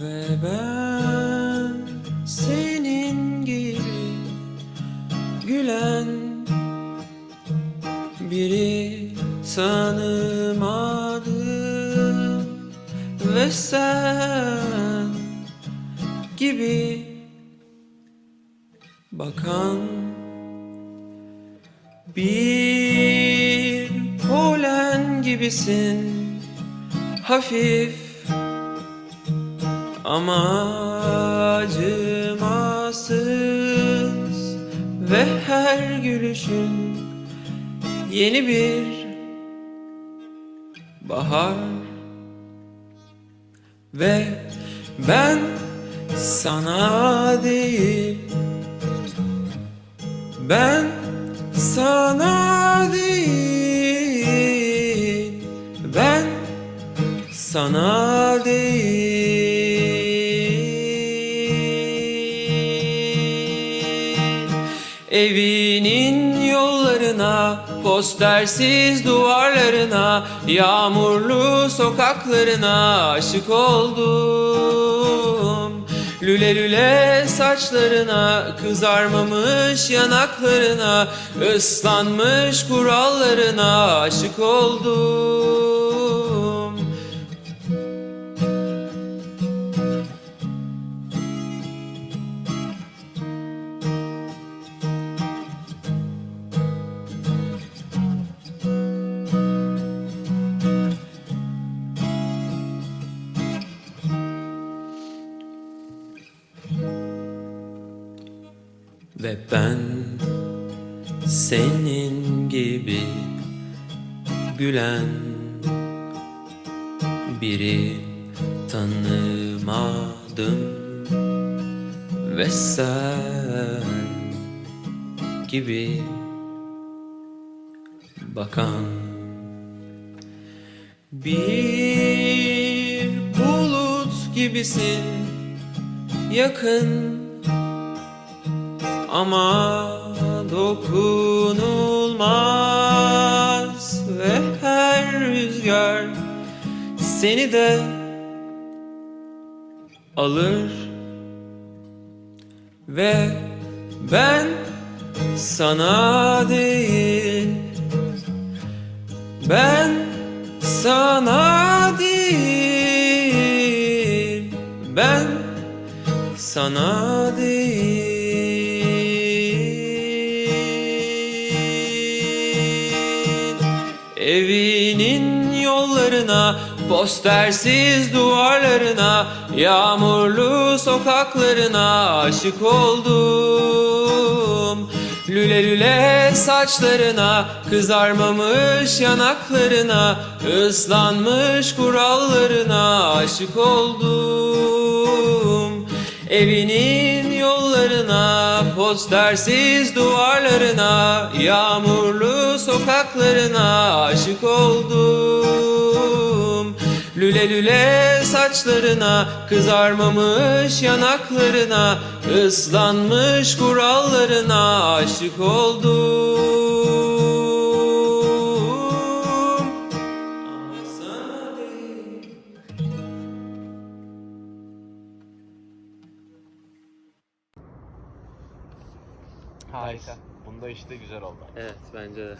Ve ben senin gibi gülen biri tanımadım. Ve sen gibi bakan bir polen gibisin. Hafif ama acımasız ve her gülüşün yeni bir bahar. Ve ben sana değil ben sana değil ben sana değil Evinin yollarına Postersiz duvarlarına Yağmurlu sokaklarına Aşık oldum. Lüle lüle saçlarına Kızarmamış yanaklarına ıslanmış kurallarına Aşık oldum Ve ben senin gibi gülen biri tanımadım. Ve sen gibi bakan bir bulut gibisin yakın ama dokunulmaz ve her rüzgar seni de alır ve ben sana değil ben sana değil ben sana değil. Evinin yollarına Postersiz duvarlarına Yağmurlu sokaklarına Aşık oldum. Lüle lüle saçlarına Kızarmamış yanaklarına ıslanmış kurallarına Aşık oldum Evinin yollarına, postersiz duvarlarına, yağmurlu sokaklarına aşık oldum. Lüle lüle saçlarına, kızarmamış yanaklarına, ıslanmış kurallarına aşık oldum. Harika. Bunda işte güzel oldu. Evet bence de.